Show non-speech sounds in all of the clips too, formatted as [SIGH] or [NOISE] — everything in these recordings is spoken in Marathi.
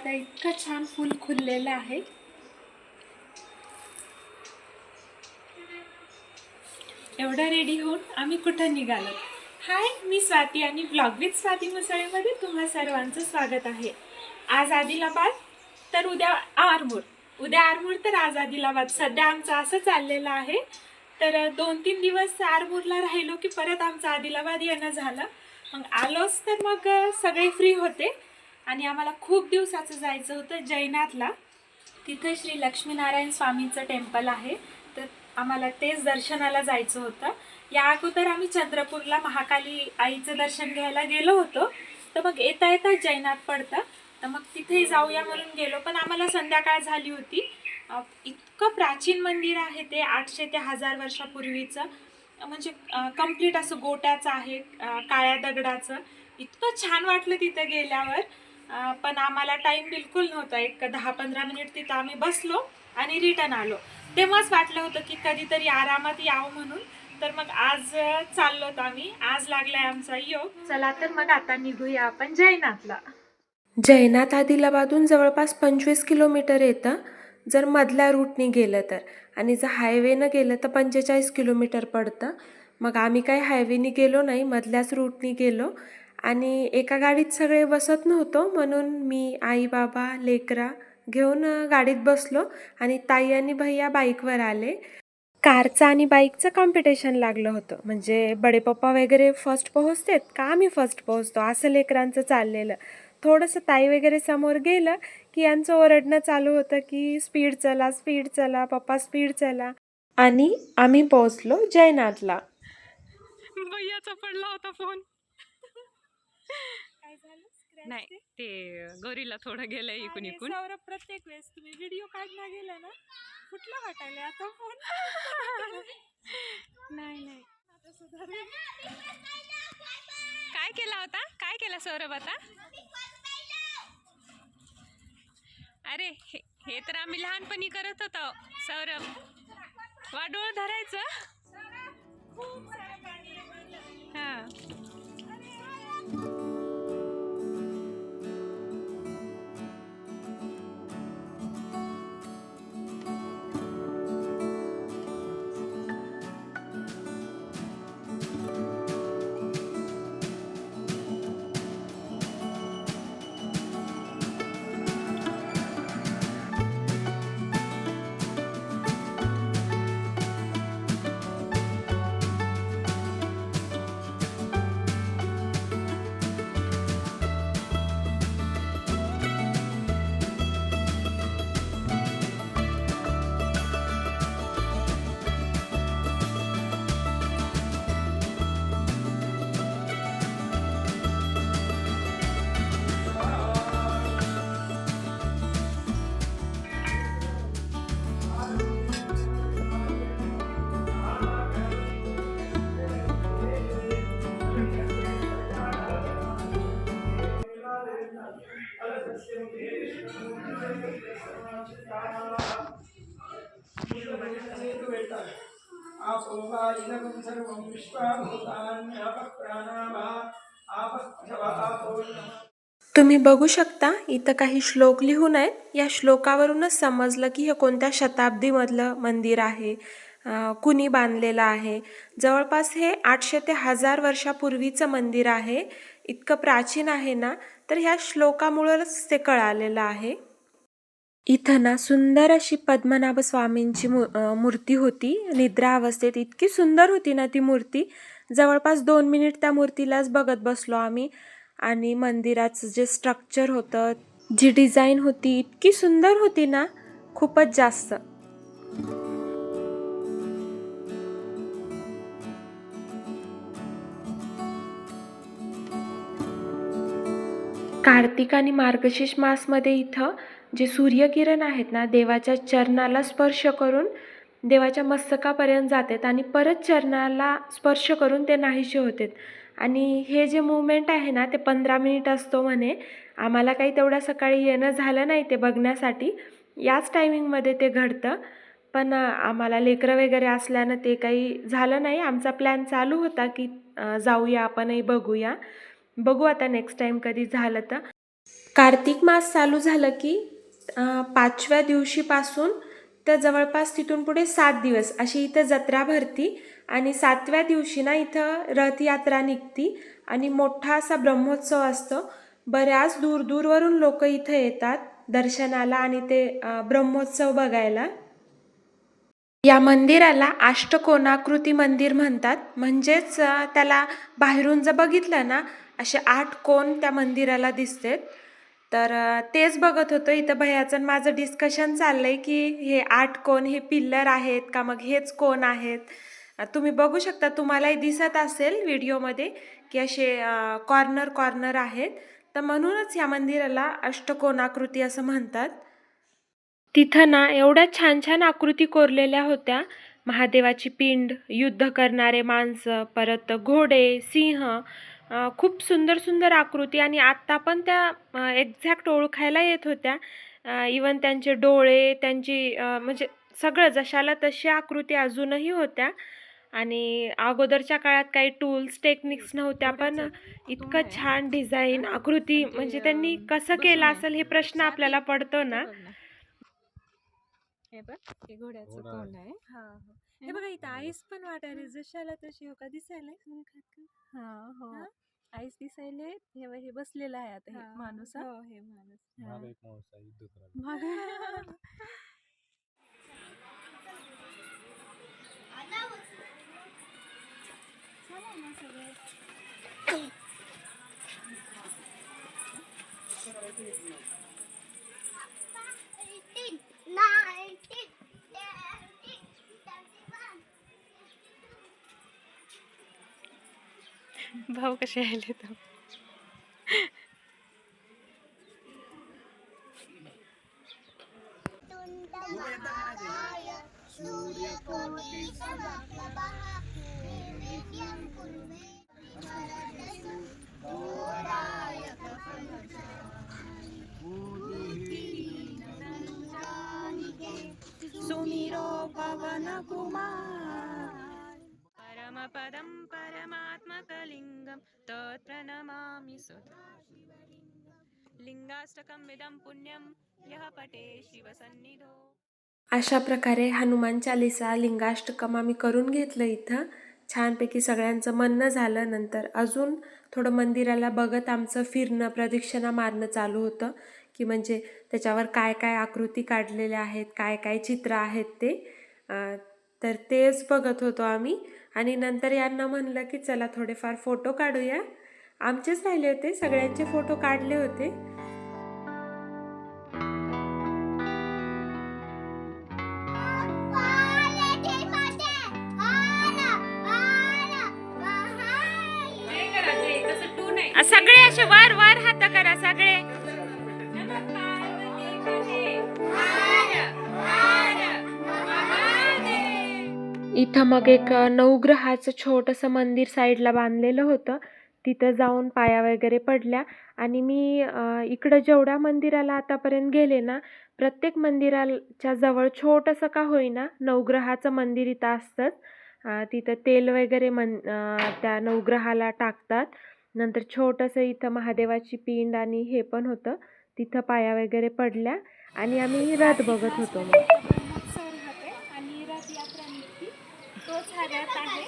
आता इतकं छान फुल खुललेलं आहे. एवढं रेडी होऊन आम्ही कुठं निघालो? हाय मी स्वाती आणि ब्लॉग विथ स्वाती मुसळेमध्ये तुम्हा सर्वांचं स्वागत आहे. आज आदिलाबाद तर उद्या आरमूर. उद्या आरमूर तर आज आदिलाबाद. सध्या आमचं असं चाललेलं आहे तर दोन तीन दिवस आरमूरला राहिलो की परत आमचं आदिलाबाद येणं झालं. मग आलोच तर मग सगळे फ्री होते. आणि आम्हाला खूप दिवसाचं जायचं होतं जैनाथला. तिथे श्री लक्ष्मीनारायण स्वामींचं टेम्पल आहे. तर आम्हाला तेच दर्शनाला जायचं होतं. या अगोदर आम्ही चंद्रपूरला महाकाली आईचं दर्शन घ्यायला गेलो होतो. तर मग येता येता जैनाथ पडतं. तर मग तिथे जाऊया म्हणून गेलो. पण आम्हाला संध्याकाळ झाली होती. इतकं प्राचीन मंदिर आहे ते आठशे ते हजार वर्षापूर्वीचं. म्हणजे कंप्लीट असं गोट्याचं आहे काळ्या दगडाचं. इतकं छान वाटलं तिथं गेल्यावर. पण आम्हाला टाईम बिलकुल नव्हता. एक दहा पंधरा मिनिट तिथं आम्ही बसलो आणि रिटर्न आलो. तेव्हाच वाटलं होतं की कधीतरी आरामात यावं म्हणून. तर मग आज चाललो आम्ही. आज लागलाय आमचा योग. चला तर मग आता निघूया आपण जैनाथला जैनाथ आदिलाबादून जवळपास पंचवीस किलोमीटर येतं. जर मधल्या रूटनी गेलं तर. आणि जर हायवेनं गेलं तर पंचेचाळीस किलोमीटर पडतं. मग आम्ही काही हायवेनी गेलो नाही. मधल्याच रूटनी गेलो. आणि एका गाडीत सगळे बसत नव्हतो म्हणून मी आई बाबा लेकरा घेऊन गाडीत बसलो आणि ताई आणि भैया बाईकवर आले. कारचं आणि बाईकचं कॉम्पिटिशन लागलं होतं. म्हणजे बडे पप्पा वगैरे फर्स्ट पोहोचतेत का आम्ही फर्स्ट पोहोचतो? असं लेकरांचं चाललेलं. थोडंसं ताई वगैरे समोर गेलं की यांचं ओरडणं चालू होतं की स्पीड चला स्पीड चला पप्पा स्पीड चला. आणि आम्ही पोहोचलो जयनाथला. भैयाचा पडला होता फोन काय झालं? Scratch नाही ते? ते गौरीला थोडं गेलंय इकून आणि इकून सौरभ प्रत्येक वेळेस तुम्ही व्हिडिओ काढला गेला ना कुठला वाटायला आता फोन. [LAUGHS] नाही नाही. आता सुधारलं. काय केला होता? काय केला सौरभ आता? अरे हे हे तर आम्ही लहानपणी करत होतो सौरभ. वाडोळ धरायचं. हा विश्वाभूतान्यापः प्राणावा तुम्ही बघू शकता इथं काही श्लोक लिहून आहेत. या श्लोकावरूनच समजलं की हे कोणत्या शताब्दीमधलं मंदिर आहे कुणी बांधलेलं आहे. जवळपास हे आठशे ते हजार वर्षापूर्वीचं मंदिर आहे. इतकं प्राचीन आहे ना तर ह्या श्लोकामुळंच ते कळालेलं आहे. इथं ना सुंदर अशी पद्मनाभ स्वामींची मू मूर्ती होती. निद्रा अवस्थेत इतकी सुंदर होती ना ती मूर्ती. जवळपास दोन मिनिट त्या मूर्तीलाच बघत बसलो आम्ही. आणि मंदिराचं जे स्ट्रक्चर होतं जी डिझाईन होती इतकी सुंदर होती ना खूपच जास्त. कार्तिक आणि मार्गशीर्ष मासमध्ये इथं जे सूर्यकिरण आहेत ना देवाच्या चरणाला स्पर्श करून देवाच्या मस्तकापर्यंत जातात आणि परत चरणाला स्पर्श करून ते नाहीसे होतात. आणि हे जे मुवमेंट आहे ना ते पंधरा मिनिट असतो म्हणे. आम्हाला काही तेवढं सकाळी येणं झालं नाही ते बघण्यासाठी. याच टायमिंगमध्ये ते घडतं. पण आम्हाला लेकरं वगैरे असल्यानं ते काही झालं नाही. आमचा प्लॅन चालू होता की जाऊया आपणही बघूया. बघू आता नेक्स्ट टाईम कधी झालं तर. कार्तिक मास चालू झालं की पाचव्या दिवशीपासून तर जवळपास तिथून पुढे सात दिवस अशी इथं जत्रा भरती आणि सातव्या दिवशी ना इथं रथयात्रा निघती आणि मोठा असा ब्रह्मोत्सव असतो. बऱ्याच दूरदूरवरून लोक इथं येतात दर्शनाला आणि ते ब्रह्मोत्सव बघायला. या मंदिराला अष्टकोनाकृती मंदिर म्हणतात. म्हणजेच त्याला बाहेरून जर बघितलं ना असे आठ कोण त्या मंदिराला दिसतेत. तर तेच बघत होतो. इथं भयाचं माझं डिस्कशन चाललंय की हे आठ कोण हे पिल्लर आहेत का? मग हेच कोण आहेत? तुम्ही बघू शकता. तुम्हालाही दिसत असेल व्हिडिओमध्ये की असे कॉर्नर कॉर्नर आहेत. तर म्हणूनच या मंदिराला अष्टकोनाकृती असं म्हणतात. तिथं ना एवढ्या छान छान आकृती कोरलेल्या होत्या. महादेवाची पिंड युद्ध करणारे माणसं परत घोडे सिंह खूप सुंदर सुंदर आकृती आणि आत्ता पण त्या एक्झॅक्ट ओळखायला येत होत्या. इवन त्यांचे डोळे त्यांची म्हणजे सगळं जशाला तशी आकृती अजूनही होत्या. आणि अगोदरच्या काळात काही टूल्स टेक्निक्स नव्हत्या पण इतकं छान डिझाईन आकृती म्हणजे त्यांनी कसं केलं असेल हे प्रश्न आपल्याला पडतो ना. हे बघ हे घोड्याचं घोडा तोंड आहे. हा हो. हे बघा इथं आईस पण वाटायला जशाला तशी हो का दिसायला हा हो आईस दिसायले हे बघ, हे बसलेलं आहे आता हे माणूस हा. हो हे माणूस मागे एक माणूस आहे युद्ध करायला. मग भाऊ कसे आले तो सुमिरो पवन कुमार। परमपदं परमात्मकलिङ्गं तत्र नमामि सुधा लिङ्गाष्टकम् इदं पुण्यं यः पटे अशा प्रकारे हनुमान चालिसा लिंगाष्टकम आम्ही करून घेतलं इथं. छानपैकी सगळ्यांचं म्हणणं झालं नंतर अजून थोडं मंदिराला बघत आमचं फिरणं प्रदक्षिणा मारणं चालू होतं की म्हणजे त्याच्यावर काय काय आकृती काढलेल्या आहेत काय काय चित्र आहेत ते. तर तेच बघत होतो आम्ही. आणि नंतर यांना म्हणलं की चला थोडेफार फोटो काढूया. आमचेच राहिले होते सगळ्यांचे फोटो काढले होते. सगळे असे वर वर हात करा सगळे. इथं मग एक नवग्रहाचं छोटंसं मंदिर साईडला बांधलेलं होतं. तिथं जाऊन पाया वगैरे पडल्या. आणि मी इकडं जेवढ्या मंदिराला आतापर्यंत गेले ना प्रत्येक मंदिराच्या जवळ छोटंसं का होईना नवग्रहाचं मंदिर इथं असतंच. तिथं तेल वगैरे मन त्या नवग्रहाला टाकतात. नंतर छोटंसं इथं महादेवाची पिंड आणि हे पण होतं. तिथं पाया वगैरे पडल्या. आणि आम्ही रात बघत होतो मग ब्रह्मोत्सव राहते आणि रथयात्रा निघती तोच हा रथ आहे.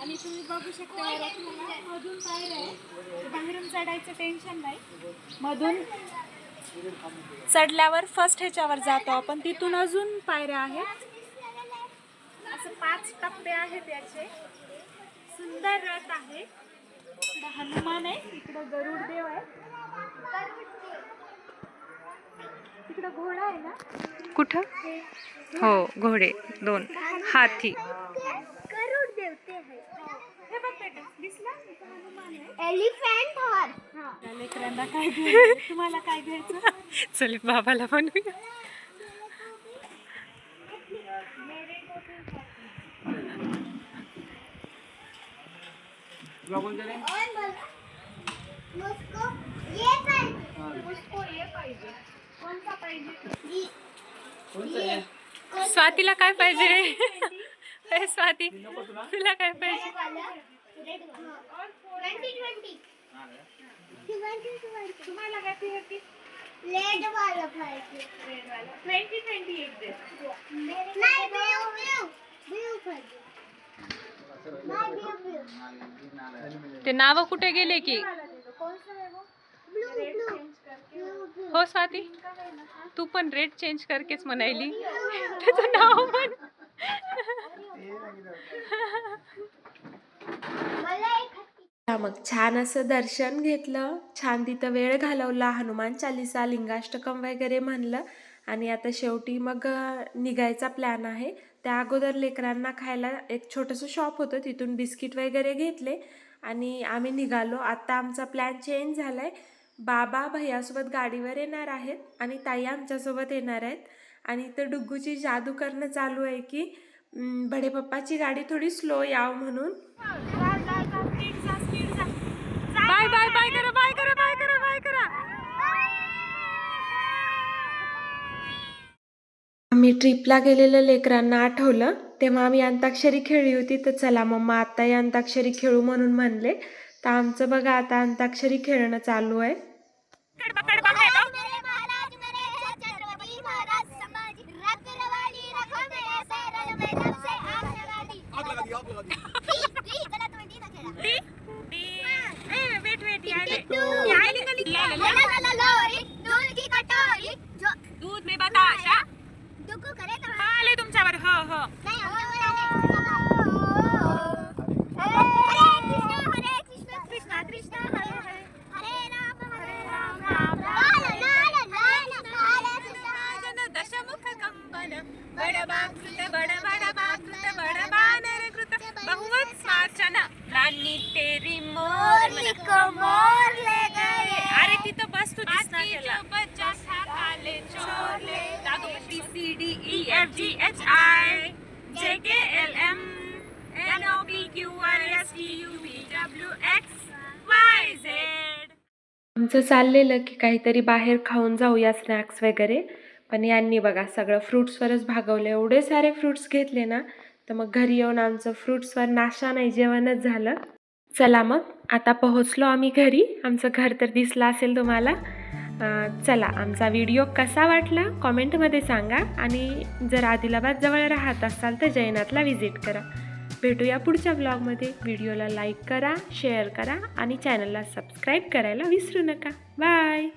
आणि तुम्ही बघू शकता या रथाला मधून पायऱ्या आहे. बाहेरून चढायचं टेन्शन नाही. मधून चढल्यावर फर्स्ट ह्याच्यावर जातो आपण. तिथून अजून पायऱ्या आहेत. असं पाच टप्पे आहेत याचे. सुंदर रथ आहे. इकडं हनुमान आहे इकडं गरुड देव आहे तिकडं आहे. कुठं? हो घोडे दोन. हाती हे. एलिफंट लेकरांना काय तुम्हाला काय घ्यायचं? चल बाबाला मुझको ये मुझको ये पाहिजे. पाहिजे ये स्वातीला काय पाहिजे? ए, स्वाती तुला. काय पाहिजे? वाला रेड वाला ट्वेंटी ट्वेंटी शिवाजी शिवाजी तुम्हाला काय पाहिजे? लेट वाला पाहिजे रेड वाला ट्वेंटी ट्वेंटी एक दे नाही ब्ल्यू ब्ल्यू ब्ल्यू पाहिजे नाही ब्ल्यू ब्ल्यू ते नाव कुठे गेले की हो स्वाती. तू पण रेट चेंज करकेच म्हणायली. त्याचं नाव पण मग छान असं दर्शन घेतलं. छान तिथं वेळ घालवला. हनुमान चालिसा लिंगाष्टकम वगैरे म्हणलं. आणि आता शेवटी मग निघायचा प्लॅन आहे. त्या अगोदर लेकरांना खायला एक छोटंसं शॉप होतं. तिथून बिस्किट वगैरे घेतले. आणि आम्ही निघालो. आत्ता आमचा प्लॅन चेंज झाला आहे बाबा भैयासोबत गाडीवर येणार आहेत आणि ताई आमच्यासोबत येणार आहेत. आणि इथं डुग्गूची जादू करणं चालू आहे की बडे पप्पाची गाडी थोडी स्लो याव म्हणून. बाय बाय बाय करा बाय करा बाय करा बाय करा. आम्ही ट्रिपला गेलेलं लेकरांना आठवलं तेव्हा आम्ही अंताक्षरी खेळली होती तर चला मम्मा आत्ताही अंताक्षरी खेळू म्हणून म्हणले. तर आमचं बघा आता अंताक्षरी खेळणं चालू आहे मेरे महाराज अरे तिथं बस तू दिसना केला बच्चा काले चोरले दागोपती C D E F G H I J K L M N O P Q R S T U V W X Y Z आमचं चाललेलं की काहीतरी बाहेर खाऊन जाऊया स्नॅक्स वगैरे. पण यांनी बघा सगळं फ्रुट्सवरच भागवलं. एवढे सारे फ्रुट्स घेतले ना तर मग घरी येऊन आमचं फ्रुट्सवर नाश्ता नाही जेवणच झालं. चला मग. आता पोहोचलो आम्ही घरी. आमचं घर तर दिसलं असेल तुम्हाला. चला आमचा व्हिडिओ कसा वाटला कॉमेंटमध्ये सांगा आणि जर आदिलाबादजवळ राहत असाल तर जयनाथला व्हिजिट करा. भेटूया पुढच्या ब्लॉगमध्ये. व्हिडिओला लाईक करा शेअर करा आणि चॅनलला सबस्क्राईब करायला विसरू नका. बाय!